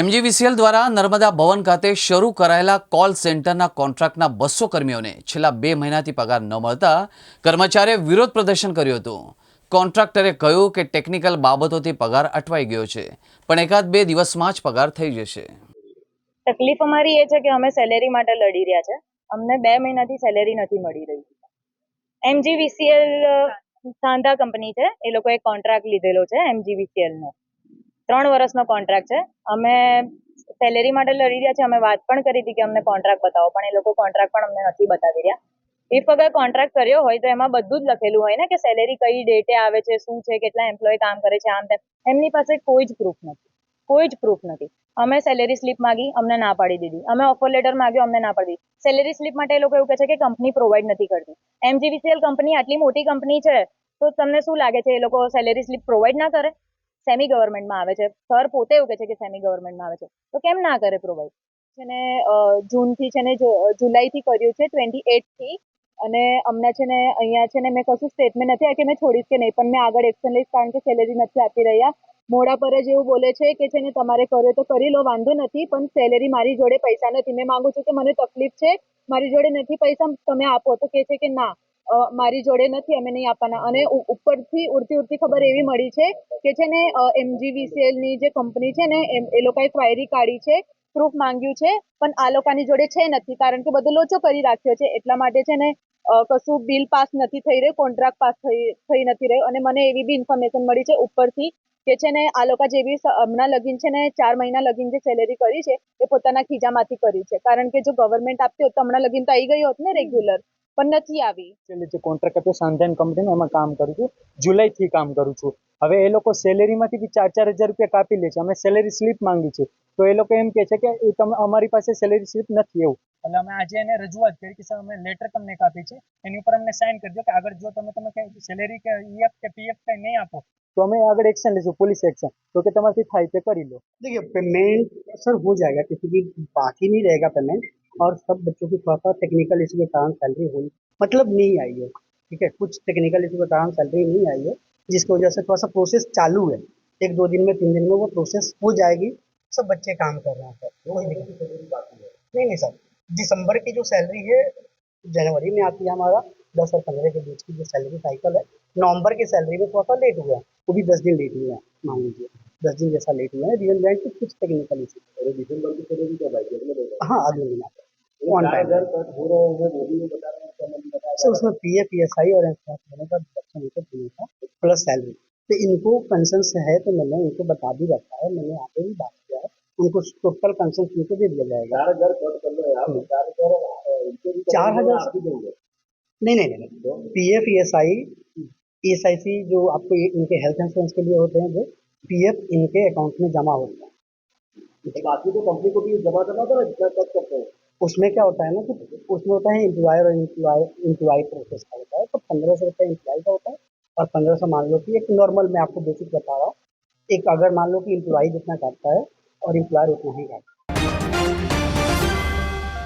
MGVCL દ્વારા નર્મદા ભવન ખાતે શરૂ કરાયેલા કોલ સેન્ટરના કોન્ટ્રાક્ટના બસો કર્મીઓને છેલ્લા બે મહિનાથી પગાર ન મળતા કર્મચારીએ વિરોધ પ્રદર્શન કર્યું હતું. કોન્ટ્રાક્ટરે કહ્યું કે ટેકનિકલ બાબતોથી પગાર અટવાઈ ગયો છે, પણ એકાદ બે દિવસમાં જ પગાર થઈ જશે. તકલીફ અમારી એ છે કે અમે સેલેરી માટે લડી રહ્યા છે. અમને બે મહિનાથી સેલેરી નથી મળી રહી. એમજીવીસીએલ સાંધા કંપની છે. એ લોકોએ કોન્ટ્રાક્ટ લીધેલો છે એમજીવીસીએલનો ત્રણ વર્ષનો કોન્ટ્રાક્ટ છે. અમે સેલેરી માટે લડી રહ્યા છે અમે વાત પણ કરી હતી કે અમને કોન્ટ્રાક્ટ બતાવો, પણ એ લોકો કોન્ટ્રાક્ટ પણ અમને નથી બતાવી રહ્યા. ઇફ અગર કોન્ટ્રાક્ટ કર્યો હોય તો એમાં બધું જ લખેલું હોય ને, કે સેલેરી કઈ ડેટે આવે છે, શું છે, કેટલા એમ્પ્લોય કામ કરે છે, આમ તેમ. એમની પાસે કોઈ જ પ્રૂફ નથી. કોઈ જ પ્રૂફ નથી. અમે સેલેરી સ્લીપ માગી, અમને ના પાડી દીધી. અમે ઓફર લેટર માગ્યો, અમને ના પાડી દીધી. સેલેરી સ્લીપ માટે એ લોકો એવું કહે છે કે કંપની પ્રોવાઈડ નથી કરતી. એમજીવીસીએલ કંપની આટલી મોટી કંપની છે, તો તમને શું લાગે છે એ લોકો સેલેરી સ્લીપ પ્રોવાઈડ ના કરે? સેમી ગવર્મેન્ટમાં આવે છે. સર પોતે એવું કહે છે કે સેમી ગવર્મેન્ટમાં આવે છે. તો કેમ ના કરે પ્રોવાઈડ છે ને જૂનથી છે ને જુલાઈથી કર્યું છે ટ્વેન્ટી એટથી અને અમને છે ને, અહીંયા છે ને, મેં કશું સ્ટેટમેન્ટ નથી આપ્યું મેં છોડીશ કે નહીં, પણ મેં આગળ એક્શન લઈશ કારણ કે સેલેરી નથી આપી રહ્યા. મોડા પર જ એવું બોલે છે કે છે ને, તમારે કર્યો તો કરી લો, વાંધો નથી, પણ સેલેરી મારી જોડે પૈસા નથી. મેં માંગુ છું કે મને તકલીફ છે, મારી જોડે નથી પૈસા, તમે આપો. તો કે છે કે ના. મારી જોડે નથી, અમે નહીં આપવાના. અને ઉપરથી, ઉડતી ઉડતી ખબર એવી મળી છે કે છે ને એમજીવીસીએલની જે કંપની છે ને એ લોકોએ ક્વાયરી કાઢી છે પ્રૂફ માંગ્યું છે, પણ આ લોકોની જોડે છે નથી. કારણ કે બધો લોચો કરી રાખ્યો છે. એટલા માટે છે ને કશું બિલ પાસ નથી થઈ રહ્યું, કોન્ટ્રાક્ટ પાસ થઈ નથી રહ્યું. અને મને એવી બી ઇન્ફોર્મેશન મળી છે ઉપરથી કે છે ને, આ લોકો જે હમણાં લગીન છે ને, ચાર મહિના લગીન જે સેલેરી કરી છે, એ પોતાના ખીજામાંથી કરી છે. કારણ કે જો ગવર્મેન્ટ આપતી હોત તો હમણાં લગીન તો આવી ગઈ હોત ને રેગ્યુલર પણ નથી આવી છેલ્લે જે કોન્ટ્રાક્ટ આપ્યો સાંધન કંપનીમાં એમાં કામ કરું છું જુલાઈથી કામ કરું છું હવે એ લોકો સેલેરીમાંથી બી ચાર ચાર હજાર રૂપિયા કાપી લે છે અમે સેલેરી સ્લીપ માંગી છે તો એ લોકો એમ કહે છે કે એ તમે અમારી પાસે સેલેરી સ્લીપ નથી એવું એટલે અમે આજે એને રજૂઆત કરી કે સર અમે લેટર તમને કાપી છે એની ઉપર અમને સાઇન કરજો કે આગળ જો તમે તમે કઈ સેલેરી કે ઈએફ કે પીએફ કઈ નહીં આપો તો અમે આગળ એક્શન લઈશું પોલીસ એક્શન તો કે તમારાથી થાય તે કરી લો देखिए पेमेंट सर हो जाएगा किसी की बाकी नहीं रहेगा पेमेंट और सब बच्चों की थोड़ा सा टेक्निकल इशू के कारण सैलरी हुई। मतलब नहीं आई है ठीक है? कुछ टेक्निकल इशू के कारण सैलरी नहीं आई है जिसकी वजह से थोड़ा सा प्रोसेस चालू है। एक दो दिन में तीन दिन में वो प्रोसेस हो जाएगी सब बच्चे काम कर रहे हैं। सर कोई दिक्कत नहीं। नहीं सर। दिसंबर की जो सैलरी है जनवरी में आती है हमारा दस और पंद्रह के बीच की जो सैलरी साइकिल है नवंबर की सैलरी में थोड़ा सा लेट हुआ है। वो भी दस दिन लेट हुआ है मान लीजिए। दस दिन जैसा लेट हुआ है रीजन बैंक कुछ टेक्निकल इशू दिसंबर की सैलरी आएगी हाँ? अगले दिन आता ऑन टाइम सर उसमें P F P S I और होने का डिडक्शन उनको दिया था प्लस सैलरी तो इनको कंसर्न है तो मैंने उनको बता भी रखा है मैंने यहाँ पे भी बात किया है। उनको टोटल कंसर्न उनको दे दिया जाएगा। चार हज़ार नहीं नहीं नहीं P F E S I E S I C जो आपको इनके हेल्थ इंश्योरेंस के लिए होते हैं जो पी एफ़ इनके अकाउंट में जमा होता है। बाकी तो कंपनी को भी जमा करना होता जितना तक करते हैं। उसमें क्या होता है ना कि उसमें होता है एम्प्लॉयर और एम्प्लॉय प्रोसेस का होता है। तो पंद्रह सौ रुपये एम्प्लॉय का होता है और पंद्रह सौ मान लो कि एक नॉर्मल मैं आपको बेसिक बता रहा हूँ। एक अगर मान लो कि एम्प्लॉय जितना काटता है और इम्प्लॉयर उतना ही काटता है।